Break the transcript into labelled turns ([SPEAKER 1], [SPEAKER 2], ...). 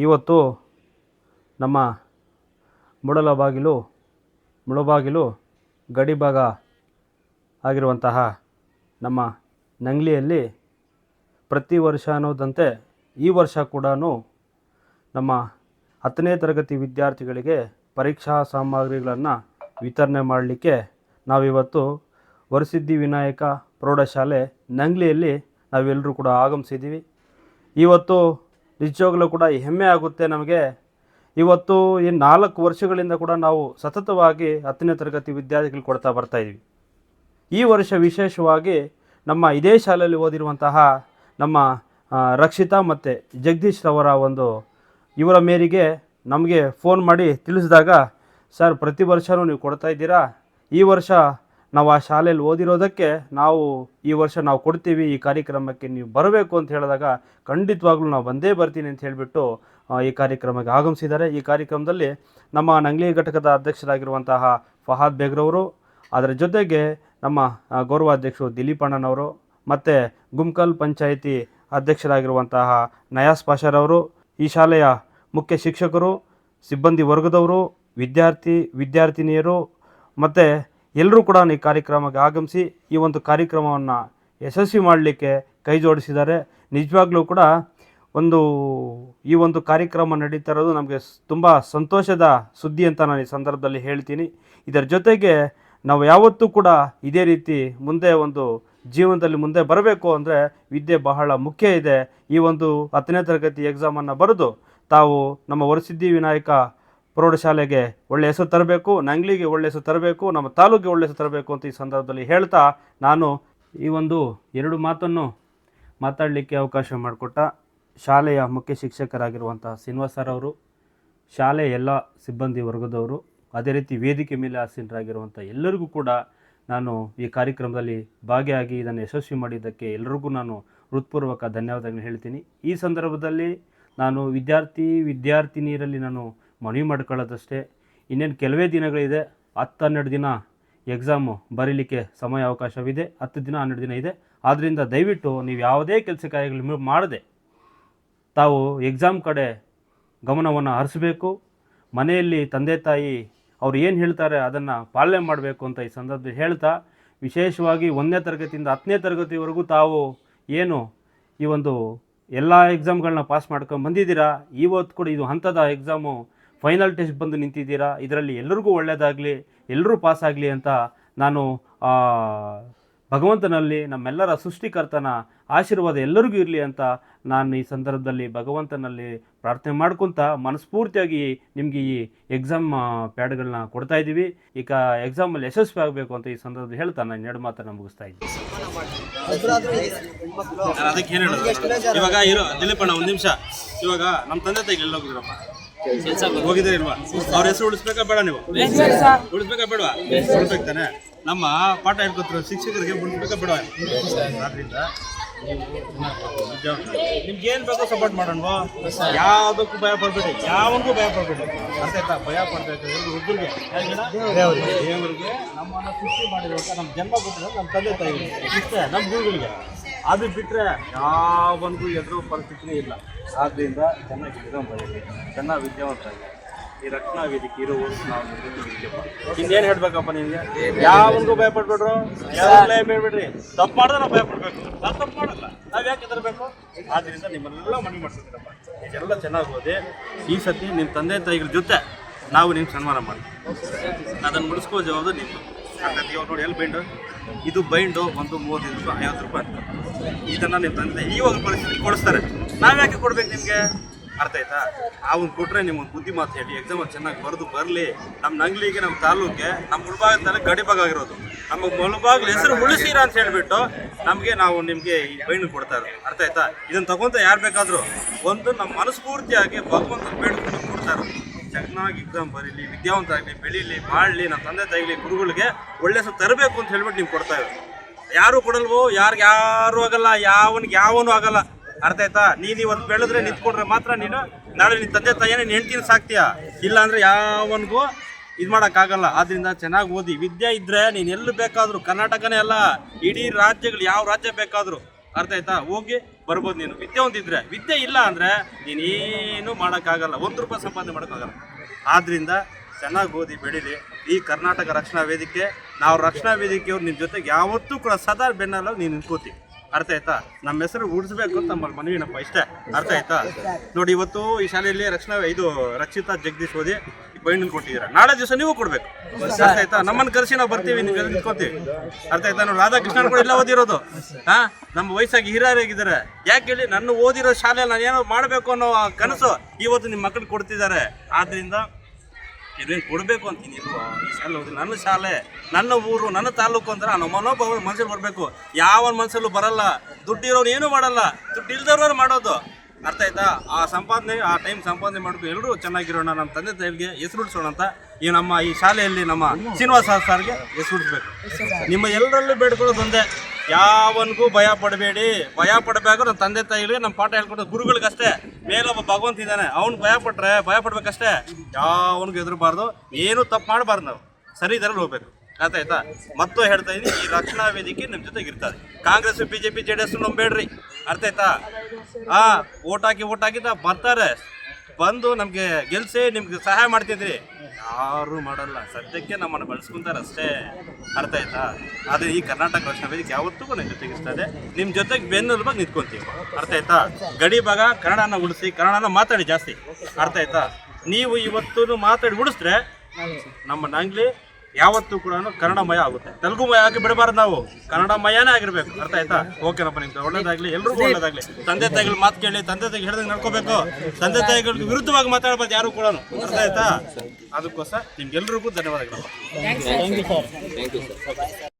[SPEAKER 1] ಇವತ್ತು ನಮ್ಮ ಮೊಡಲ ಬಾಗಿಲು ಮುಳಬಾಗಿಲು ಗಡಿಭಾಗ ಆಗಿರುವಂತಹ ನಮ್ಮ ನಂಗ್ಲಿಯಲ್ಲಿ ಪ್ರತಿ ವರ್ಷ ಅನ್ನೋದಂತೆ ಈ ವರ್ಷ ಕೂಡ ನಮ್ಮ ಹತ್ತನೇ ತರಗತಿ ವಿದ್ಯಾರ್ಥಿಗಳಿಗೆ ಪರೀಕ್ಷಾ ಸಾಮಗ್ರಿಗಳನ್ನು ವಿತರಣೆ ಮಾಡಲಿಕ್ಕೆ ನಾವಿವತ್ತು ವರಸಿದ್ಧಿ ವಿನಾಯಕ ಪ್ರೌಢಶಾಲೆ ನಂಗ್ಲಿಯಲ್ಲಿ ನಾವೆಲ್ಲರೂ ಕೂಡ ಆಗಮಿಸಿದ್ದೀವಿ. ಇವತ್ತು ನಿಜವಾಗ್ಲೂ ಕೂಡ ಹೆಮ್ಮೆ ಆಗುತ್ತೆ ನಮಗೆ. ಇವತ್ತು ಈ ನಾಲ್ಕು ವರ್ಷಗಳಿಂದ ಕೂಡ ನಾವು ಸತತವಾಗಿ ಹತ್ತನೇ ತರಗತಿ ವಿದ್ಯಾರ್ಥಿಗಳು ಕೊಡ್ತಾ ಬರ್ತಾ ಇದ್ದೀವಿ ಈ ವರ್ಷ ವಿಶೇಷವಾಗಿ ನಮ್ಮ ಇದೇ ಶಾಲೆಯಲ್ಲಿ ಓದಿರುವಂತಹ ನಮ್ಮ ರಕ್ಷಿತಾ ಮತ್ತು ಜಗದೀಶ್ ರವರ ಒಂದು ಇವರ ಮೇರೆಗೆ ನಮಗೆ ಫೋನ್ ಮಾಡಿ ತಿಳಿಸಿದಾಗ, ಸರ್, ಪ್ರತಿ ವರ್ಷವೂ ನೀವು ಕೊಡ್ತಾ ಇದ್ದೀರಾ? ಈ ವರ್ಷ ನಾವು ಆ ಶಾಲೆಯಲ್ಲಿ ಓದಿರೋದಕ್ಕೆ ನಾವು ಈ ವರ್ಷ ನಾವು ಕೊಡ್ತೀವಿ, ಈ ಕಾರ್ಯಕ್ರಮಕ್ಕೆ ನೀವು ಬರಬೇಕು ಅಂತ ಹೇಳಿದಾಗ ಖಂಡಿತವಾಗ್ಲೂ ನಾವು ಬಂದೇ ಬರ್ತೀನಿ ಅಂತ ಹೇಳಿಬಿಟ್ಟು ಈ ಕಾರ್ಯಕ್ರಮಕ್ಕೆ ಆಗಮಿಸಿದ್ದಾರೆ. ಈ ಕಾರ್ಯಕ್ರಮದಲ್ಲಿ ನಮ್ಮ ನಂಗ್ಲಿ ಘಟಕದ ಅಧ್ಯಕ್ಷರಾಗಿರುವಂತಹ ಫಹಾದ್ ಬೇಗ್ರವರು, ಅದರ ಜೊತೆಗೆ ನಮ್ಮ ಗೌರವ ಗೌರವಾಧ್ಯಕ್ಷರು ದಿಲೀಪ್ ಅಣ್ಣನವರು ಮತ್ತು ಗುಮ್ಕಲ್ ಪಂಚಾಯಿತಿ ಅಧ್ಯಕ್ಷರಾಗಿರುವಂತಹ ನಯಾಸ್ ಪಾಷರವರು ಈ ಶಾಲೆಯ ಮುಖ್ಯ ಶಿಕ್ಷಕರು, ಸಿಬ್ಬಂದಿ ವರ್ಗದವರು, ವಿದ್ಯಾರ್ಥಿ, ವಿದ್ಯಾರ್ಥಿನಿಯರು ಮತ್ತು ಎಲ್ಲರೂ ಕೂಡ ಈ ಕಾರ್ಯಕ್ರಮಕ್ಕೆ ಆಗಮಿಸಿ ಈ ಒಂದು ಕಾರ್ಯಕ್ರಮವನ್ನು ಯಶಸ್ವಿ ಮಾಡಲಿಕ್ಕೆ ಕೈ ಜೋಡಿಸಿದ್ದಾರೆ. ನಿಜವಾಗ್ಲೂ ಕೂಡ ಒಂದು, ಈ ಒಂದು ಕಾರ್ಯಕ್ರಮ ನಡೀತಾ ಇರೋದು ನಮಗೆ ತುಂಬ ಸಂತೋಷದ ಸುದ್ದಿ ಅಂತ ನಾನು ಈ ಸಂದರ್ಭದಲ್ಲಿ ಹೇಳ್ತೀನಿ. ಇದರ ಜೊತೆಗೆ ನಾವು ಯಾವತ್ತೂ ಕೂಡ ಇದೇ ರೀತಿ ಮುಂದೆ ಒಂದು ಜೀವನದಲ್ಲಿ ಮುಂದೆ ಬರಬೇಕು ಅಂದರೆ ವಿದ್ಯೆ ಬಹಳ ಮುಖ್ಯ ಇದೆ. ಈ ಒಂದು ಹತ್ತನೇ ತರಗತಿ ಎಕ್ಸಾಮನ್ನು ಬರೆದು ತಾವು ನಮ್ಮ ವರಸಿದ್ಧಿ ವಿನಾಯಕ ಪ್ರೌಢಶಾಲೆಗೆ ಒಳ್ಳೆ ಹೆಸರು ತರಬೇಕು ನಂಗ್ಲಿಗೆ ಒಳ್ಳೆ ಹೆಸರು ತರಬೇಕು, ನಮ್ಮ ತಾಲೂಕಿಗೆ ಒಳ್ಳೆ ಹೆಸರು ತರಬೇಕು ಅಂತ ಈ ಸಂದರ್ಭದಲ್ಲಿ ಹೇಳ್ತಾ ನಾನು ಈ ಒಂದು ಎರಡು ಮಾತನ್ನು ಮಾತಾಡಲಿಕ್ಕೆ ಅವಕಾಶ ಮಾಡಿಕೊಟ್ಟ ಶಾಲೆಯ ಮುಖ್ಯ ಶಿಕ್ಷಕರಾಗಿರುವಂಥ ಶ್ರೀನಿವಾಸ್ ಸರ್ ಅವರು ಶಾಲೆಯ ಎಲ್ಲ ಸಿಬ್ಬಂದಿ ವರ್ಗದವರು, ಅದೇ ರೀತಿ ವೇದಿಕೆ ಮೇಲೆ ಆಸೀನರಾಗಿರುವಂಥ ಎಲ್ಲರಿಗೂ ಕೂಡ ನಾನು ಈ ಕಾರ್ಯಕ್ರಮದಲ್ಲಿ ಭಾಗಿಯಾಗಿ ಇದನ್ನು ಯಶಸ್ವಿ ಮಾಡಿದ್ದಕ್ಕೆ ಎಲ್ಲರಿಗೂ ನಾನು ಹೃತ್ಪೂರ್ವಕ ಧನ್ಯವಾದಗಳನ್ನು ಹೇಳ್ತೀನಿ. ಈ ಸಂದರ್ಭದಲ್ಲಿ ನಾನು ವಿದ್ಯಾರ್ಥಿ, ವಿದ್ಯಾರ್ಥಿನಿಯರಲ್ಲಿ ನಾನು ಮನವಿ ಮಾಡ್ಕೊಳ್ಳೋದಷ್ಟೇ. ಇನ್ನೇನು ಕೆಲವೇ ದಿನಗಳಿದೆ ಹತ್ತು ಹನ್ನೆರಡು ದಿನ ಎಕ್ಸಾಮು ಬರೀಲಿಕ್ಕೆ ಸಮಯ ಅವಕಾಶವಿದೆ, ಹತ್ತು ದಿನ, ಹನ್ನೆರಡು ದಿನ ಇದೆ. ಆದ್ದರಿಂದ ದಯವಿಟ್ಟು ನೀವು ಯಾವುದೇ ಕೆಲಸ ಕಾರ್ಯಗಳು ಮಾಡದೆ ತಾವು ಎಕ್ಸಾಮ್ ಕಡೆ ಗಮನವನ್ನು ಹರಿಸಬೇಕು. ಮನೆಯಲ್ಲಿ ತಂದೆ, ತಾಯಿ ಅವ್ರು ಏನು ಹೇಳ್ತಾರೆ ಅದನ್ನು ಪಾಲನೆ ಮಾಡಬೇಕು ಅಂತ ಈ ಸಂದರ್ಭದಲ್ಲಿ ಹೇಳ್ತಾ, ವಿಶೇಷವಾಗಿ ಒಂದನೇ ತರಗತಿಯಿಂದ ಹತ್ತನೇ ತರಗತಿವರೆಗೂ ತಾವು ಏನು ಈ ಒಂದು ಎಲ್ಲ ಎಕ್ಸಾಮ್ಗಳನ್ನ ಪಾಸ್ ಮಾಡ್ಕೊಂಡು ಬಂದಿದ್ದೀರಾ? ಇವತ್ತು ಕೂಡ ಇದು ಹಂತದ ಎಕ್ಸಾಮು ಫೈನಲ್ ಟೆಸ್ಟ್ ಬಂದು ನಿಂತಿದ್ದೀರಾ? ಇದರಲ್ಲಿ ಎಲ್ಲರಿಗೂ ಒಳ್ಳೆಯದಾಗಲಿ ಎಲ್ಲರೂ ಪಾಸ್ ಆಗಲಿ ಅಂತ ನಾನು ಭಗವಂತನಲ್ಲಿ ನಮ್ಮೆಲ್ಲರ ಸೃಷ್ಟಿಕರ್ತನ ಆಶೀರ್ವಾದ ಎಲ್ಲರಿಗೂ ಇರಲಿ ಅಂತ ನಾನು ಈ ಸಂದರ್ಭದಲ್ಲಿ ಭಗವಂತನಲ್ಲಿ ಪ್ರಾರ್ಥನೆ ಮಾಡ್ಕೊತ ಮನಸ್ಫೂರ್ತಿಯಾಗಿ ನಿಮಗೆ ಈ ಎಕ್ಸಾಮ್ ಪ್ಯಾಡ್ಗಳನ್ನ ಕೊಡ್ತಾ ಇದ್ದೀವಿ. ಈಗ ಎಕ್ಸಾಮಲ್ಲಿ ಯಶಸ್ವಿ ಆಗಬೇಕು ಅಂತ ಈ ಸಂದರ್ಭದಲ್ಲಿ ಹೇಳ್ತಾ ನಾನು ಎರಡು ಮಾತನ್ನು ಮುಗಿಸ್ತಾ ಇದ್ದೀನಿ. ಇವಾಗ ಇರೋ ದಿಲೀಪಣ್ಣ ಒಂದು ನಿಮಿಷ. ಇವಾಗ ನಮ್ಮ ತಂದೆ ತಾಯಿಗೆ ಎಲ್ಲ ಹೋಗಿದ್ರಪ್ಪ ಹೋಗಿದ್ರೆ ಇಲ್ವಾ ಅವ್ರ ಹೆಸರು ಉಳಿಸ್ಬೇಕಾ ಬೇಡ ನೀವು? ಉಳಿಸ್ಬೇಕಾ ಬೇಡವಾ? ಉಳಿಸ್ಬೇಕು ತಾನೆ ನಮ್ಮ ಪಾಠ ಹೇಳ್ಕೊತಾರೆ ಶಿಕ್ಷಕರಿಗೆ ಉಳಿಸ್ಬೇಕಾ ಬೇಡವಾ? ಆದ್ರಿಂದ ನಿಮ್ಗೆ ಏನ್ ಬೇಕೋ ಸಪೋರ್ಟ್ ಮಾಡೋಣ. ಯಾವ್ದಕ್ಕೂ ಭಯ ಪಡ್ಬೇಡಿ. ಯಾವನಿಗೂ ಭಯ ಪಡ್ಬೇಡಿ. ಅರ್ಥ ಆಯ್ತಾ? ಭಯ ಪಡ್ಬೇಕು ಒಬ್ಬರಿಗೆ ದೇವರಿಗೆ. ನಮ್ಮನ್ನ ಸೃಷ್ಟಿ ಮಾಡಿರುವಂತ ನಮ್ಮ ಜನ್ಮ ಕೊಟ್ಟಿರೋ ನಮ್ಮ ತಂದೆ ತಾಯಿ. ಇಷ್ಟೇ ನಮ್ಮ ಗುರುಗಳಿಗೆ. ಅದು ಬಿಟ್ರೆ ಯಾವನಿಗೂ ಎದುರು ಪರಿಸ್ಥಿತಿನೇ ಇಲ್ಲ. ಆದ್ದರಿಂದ ಚೆನ್ನಾಗಿ ಎಕ್ಸಾಮ್ ಬರೀರಿ ಚೆನ್ನಾಗಿ ವಿದ್ಯಾವಂತರಾಗಿ. ಈ ರಕ್ಷಣಾ ವೇದಿಕೆ ಇರುವವರು ನಾವು ಇನ್ನೇನು ಹೇಳ್ಬೇಕಪ್ಪ ನಿಮಗೆ? ಯಾವನಿಗೂ ಭಯ ಪಡ್ಬೇಡ್ರು ಯಾವಾಗಲೇ ಬೇಡ್ಬೇಡ್ರಿ. ತಪ್ಪು ಮಾಡಿದ್ರೆ ನಾವು ಭಯ ಪಡ್ಬೇಕು ನಾವು ತಪ್ಪು ಮಾಡಲ್ಲ. ನಾವು ಯಾಕೆ ಹೆದರ್ಬೇಕು? ಆದ್ದರಿಂದ ನಿಮ್ಮನ್ನೆಲ್ಲ ಮನವಿ ಮಾಡ್ಸಿದ್ರಪ್ಪ ಇದೆಲ್ಲ ಚೆನ್ನಾಗಿ ಓದಿ ಈ ಸತಿ ನಿಮ್ಮ ತಂದೆ ತಾಯಿಗಳ ಜೊತೆ ನಾವು ನಿಮ್ಗೆ ಸನ್ಮಾನ ಮಾಡ್ತೀವಿ. ಅದನ್ನು ಮುಡಿಸ್ಕೋ ಜವಾಬ್ದಾರಿ ನಿಮ್ಮದು ಇವಾಗ ನೋಡಿ ಎಲ್ಲಿ ಬೈಂಡು ಇದು ಬೈಂಡು ಒಂದು ಮೂವತ್ತೈದು ರೂಪಾಯಿ, ಐವತ್ತು ರೂಪಾಯಿ ಇದನ್ನು ನಿಮ್ಮ ತಂದೆ ಇವಾಗ ಪರಿಸ್ಥಿತಿ ಕೊಡಿಸ್ತಾರೆ. ನಾವು ಯಾಕೆ ಕೊಡ್ಬೇಕು ನಿಮಗೆ? ಅರ್ಥ ಆಯ್ತಾ? ಅವನು ಕೊಟ್ಟರೆ ನಿಮ್ಗೆ ಬುದ್ಧಿ ಮಾತು ಹೇಳಿ. ಎಕ್ಸಾಮ್ ಚೆನ್ನಾಗಿ ಬರೆದು ಬರಲಿ. ನಮ್ಮ ನಂಗ್ಲಿಗೆ ನಮ್ಮ ತಾಲೂಕಿಗೆ ನಮ್ಮ ಮುಳ್ಬಾಗ ತಲೆ ಗಡಿಭಾಗ ಆಗಿರೋದು ನಮ್ಮ ಮುಳ್ಬಾಗ್ಲ ಹೆಸರು ಉಳಿಸಿರ ಅಂತ ಹೇಳಿಬಿಟ್ಟು ನಮಗೆ ನಾವು ನಿಮಗೆ ಈ ಬೈಂಡ್ ಕೊಡ್ತಾ ಇರೋದು. ಅರ್ಥ ಆಯ್ತಾ? ಇದನ್ನು ತಗೊಂತ ಯಾರು ಬೇಕಾದರೂ ಒಂದು ನಮ್ಮ ಮನಸ್ಫೂರ್ತಿಯಾಗಿ ಭಗವಂತ ಬೇಡ್ಕೊಂಡು ಕೊಡ್ತಾ ಇರೋದು. ಚೆನ್ನಾಗಿ ಎಕ್ಸಾಮ್ ಬರೀಲಿ ವಿದ್ಯಾವಂತ ಆಗಲಿ ಬೆಳೀಲಿ, ಮಾಡಲಿ ನಮ್ಮ ತಂದೆ ತಾಯಿಲಿ ಗುರುಗಳಿಗೆ ಒಳ್ಳೆ ಹೆಸರು ತರಬೇಕು ಅಂತ ಹೇಳ್ಬಿಟ್ಟು ನೀವು ಕೊಡ್ತಾ ಇರೋದು. ಯಾರು ಕೊಡಲ್ವೋ, ಯಾರಿಗೆ ಯಾರು ಆಗಲ್ಲ, ಯಾವನಿಗೆ ಯಾವನು ಆಗಲ್ಲ. ಅರ್ಥ ಆಯ್ತಾ? ನೀನು ಇವತ್ತು ಬೆಳೆದ್ರೆ ನಿಂತ್ಕೊಂಡ್ರೆ ಮಾತ್ರ ನೀನು, ನಾಳೆ ನಿನ್ನ ತಂದೆ ತಾಯಿನ ನೀನು ಹೆಂಡ್ತಿನ ಸಾಕ್ತೀಯ? ಇಲ್ಲ ಅಂದ್ರೆ ಯಾವನಿಗೂ ಇದು ಮಾಡೋಕ್ಕಾಗಲ್ಲ. ಆದ್ದರಿಂದ ಚೆನ್ನಾಗಿ ಓದಿ. ವಿದ್ಯೆ ಇದ್ರೆ ನೀನು ಎಲ್ಲಿ ಬೇಕಾದರೂ, ಕರ್ನಾಟಕನೇ ಅಲ್ಲ, ಇಡೀ ರಾಜ್ಯಗಳು ಯಾವ ರಾಜ್ಯ ಬೇಕಾದರೂ, ಅರ್ಥ ಆಯ್ತಾ? ಹೋಗಿ ಬರ್ಬೋದು ನೀನು. ವಿದ್ಯೆ ಒಂದಿದ್ರೆ. ವಿದ್ಯೆ ಇಲ್ಲ ಅಂದರೆ ನೀನೇನು ಮಾಡೋಕ್ಕಾಗಲ್ಲ. ಒಂದು ರೂಪಾಯಿ ಸಂಪಾದನೆ ಮಾಡೋಕ್ಕಾಗಲ್ಲ. ಆದ್ದರಿಂದ ಚೆನ್ನಾಗಿ ಓದಿ ಬೆಳೀಲಿ ಈ ಕರ್ನಾಟಕ ರಕ್ಷಣಾ ವೇದಿಕೆ, ನಾವು ರಕ್ಷಣಾ ವೇದಿಕೆಯವ್ರು ನಿಮ್ಮ ಜೊತೆಗೆ ಯಾವತ್ತೂ ಕೂಡ ಸದಾ ಬೆನ್ನಲ್ಲ ನೀನು ನಿಂತ್ಕೋತಿ. ಅರ್ಥ ಆಯ್ತಾ? ನಮ್ಮ ಹೆಸರು ಉಳಿಸ್ಬೇಕು ಅಂತ ನಮ್ಮ ಮನವಿನಪ್ಪ ಇಷ್ಟೇ? ಅರ್ಥ ಆಯ್ತಾ? ನೋಡಿ, ಇವತ್ತು ಈ ಶಾಲೆಯಲ್ಲಿ ರಕ್ಷಣಾ ಇದು ರಕ್ಷಿತಾ ಜಗದೀಶ್ ಓದಿ ಬೈಂಡ್ ಕೊಟ್ಟಿದ್ದೀರಾ. ನಾಳೆ ದಿವಸ ನೀವು ಕೊಡ್ಬೇಕು. ಅರ್ಥ ಆಯ್ತಾ? ನಮ್ಮನ್ನು ಕರೆಸಿ ನಾವು ಬರ್ತೀವಿ ಜೊತೆ ನಿಂತ್ಕೋತೀವಿ ಅರ್ಥ ಆಯ್ತಾ? ನೋಡಿ, ರಾಧಾಕೃಷ್ಣನ್ ಕೂಡ ಇಲ್ಲ ಓದಿರೋದು. ಹಾ ನಮ್ಮ ವಯಸ್ಸಾಗಿ ಹಿರಿಯರಾಗಿದ್ದಾರೆ ಯಾಕೆ ಹೇಳಿ, ನನ್ನ ಓದಿರೋ ಶಾಲೆ ನಾನು ಏನೋ ಮಾಡಬೇಕು ಅನ್ನೋ ಕನಸು ಇವತ್ತು ನಿಮ್ಮ ಮಕ್ಕಳು ಕೊಡ್ತಿದ್ದಾರೆ. ಆದ್ರಿಂದ ಇದೇನು ಕೊಡಬೇಕು ಅಂತೀನಿ ಈ ಶಾಲೆ ಹೋಗಿ ನನ್ನ ಶಾಲೆ, ನನ್ನ ಊರು, ನನ್ನ ತಾಲೂಕು ಅಂದ್ರೆ ನಮ್ಮ ಮನೋಭಾವ ಮನುಷ್ಯರು ಬರಬೇಕು. ಯಾವ ಮನಸ್ಸಲ್ಲೂ ಬರಲ್ಲ. ದುಡ್ಡಿರೋರು ಏನೂ ಮಾಡಲ್ಲ. ದುಡ್ಡು ಇಲ್ದವ್ರವ್ರು ಮಾಡೋದು. ಅರ್ಥ ಆಯ್ತಾ? ಆ ಸಂಪಾದನೆ, ಆ ಟೈಮ್ ಸಂಪಾದನೆ ಮಾಡಬೇಕು ಎಲ್ಲರೂ ಚೆನ್ನಾಗಿರೋಣ, ನಮ್ಮ ತಂದೆ ತಾಯಿಗೆ ಹೆಸರು ಉಳಿಸೋಣ ಅಂತ ಈ ನಮ್ಮ ಈ ಶಾಲೆಯಲ್ಲಿ ನಮ್ಮ ಶ್ರೀನಿವಾಸ ಸರ್ಗೆ ಹೆಸರು ಉಳಿಸ್ಬೇಕು ನಿಮ್ಮ ಎಲ್ಲರಲ್ಲೂ ಬೇಡ್ಕೊಳ್ಳೋದು ಒಂದೇ. ಯಾವನಿಗೂ ಭಯ ಪಡಬೇಡಿ. ಭಯ ಪಡಬೇಕು ನಮ್ಮ ತಂದೆ ತಾಯಿಗಳಿಗೆ ನಮ್ಮ ಪಾಠ ಹೇಳ್ಕೊಂಡ್ರೆ ಗುರುಗಳಿಗಷ್ಟೇ ಮೇಲೊಬ್ಬ ಭಗವಂತ ಇದ್ದಾನೆ, ಅವ್ನು ಭಯ ಪಟ್ರೆ ಭಯ ಪಡ್ಬೇಕಷ್ಟೇ. ಯಾವನಿಗೂ ಹೆದರಬಾರ್ದು ಏನು ತಪ್ಪು ಮಾಡಬಾರ್ದು ನಾವು. ಸರಿ ಇದರಲ್ಲಿ ಹೋಗ್ಬೇಕು. ಆಯ್ತಾ? ಮತ್ತು ಹೇಳ್ತಾ ಇದ್ದೀನಿ ಈ ರಕ್ಷಣಾ ವೇದಿಕೆ ನಿಮ್ಮ ಜೊತೆಗೆ ಇರ್ತದೆ Congress B J P J D S ನಂಬೇಡ್ರಿ ಅರ್ಥ ಆಯ್ತಾ? ಹಾಂ ಓಟ್ ಹಾಕಿ, ಓಟ್ ಹಾಕಿದ ಬರ್ತಾರೆ. ಬಂದು ನಮಗೆ ಗೆಲ್ಸಿ ನಿಮ್ಗೆ ಸಹಾಯ ಮಾಡ್ತಿದ್ರಿ. ಯಾರು ಮಾಡಲ್ಲ. ಸದ್ಯಕ್ಕೆ ನಮ್ಮನ್ನು ಬಳಸ್ಕೊಂತಾರೆ ಅಷ್ಟೇ ಅರ್ಥ ಆಯ್ತಾ? ಆದರೆ ಈ ಕರ್ನಾಟಕ ರಕ್ಷಣಾ ವೇದಿಕೆ ಯಾವತ್ತೂ ನಿಮ್ಮ ಜೊತೆಗೆ ಇರ್ತದೆ ನಿಮ್ಮ ಜೊತೆಗೆ ಬೆನ್ನೆಲುಬಾಗಿ ನಿಂತ್ಕೊಂತೀವಿ. ಅರ್ಥ ಆಯ್ತಾ? ಗಡಿ ಭಾಗ ಕನ್ನಡನ ಉಳಿಸಿ ಕನ್ನಡನ ಮಾತಾಡಿ ಜಾಸ್ತಿ. ಅರ್ಥ ಆಯ್ತಾ? ನೀವು ಇವತ್ತು ಮಾತಾಡಿ ಉಳಿಸ್ರೆ ನಮ್ಮ ನಂಗ್ಲಿ ಯಾವತ್ತೂ ಕೂಡ ಕನ್ನಡಮಯ ಆಗುತ್ತೆ. ತೆಲುಗು ಮಯ ಆಗಿ ಬಿಡಬಾರ್ದು ನಾವು. ಕನ್ನಡ ಮಯಾನೇ ಆಗಿರ್ಬೇಕು. ಅರ್ಥ ಆಯ್ತಾ? ಓಕೆನಪ್ಪ ನಿಮ್ಗೆ ಒಳ್ಳೇದಾಗ್ಲಿ ಎಲ್ರಿಗೂ ಒಳ್ಳೇದಾಗ್ಲಿ. ತಂದೆ ತಾಯಿಗಳ ಮಾತು ಕೇಳಿ ತಂದೆ ತಾಯಿ ಹೇಳ್ದಂಗೆ ನಡ್ಕೋಬೇಕು. ತಂದೆ ತಾಯಿಗಳ ವಿರುದ್ಧವಾಗಿ ಮಾತಾಡಬಾರ್ದು ಯಾರು ಕೂಡ ಅರ್ಥ ಆಯ್ತಾ? ಅದಕ್ಕೋಸ್ಕರ ನಿಮ್ಗೆಲ್ರಿಗೂ ಧನ್ಯವಾದಗಳು.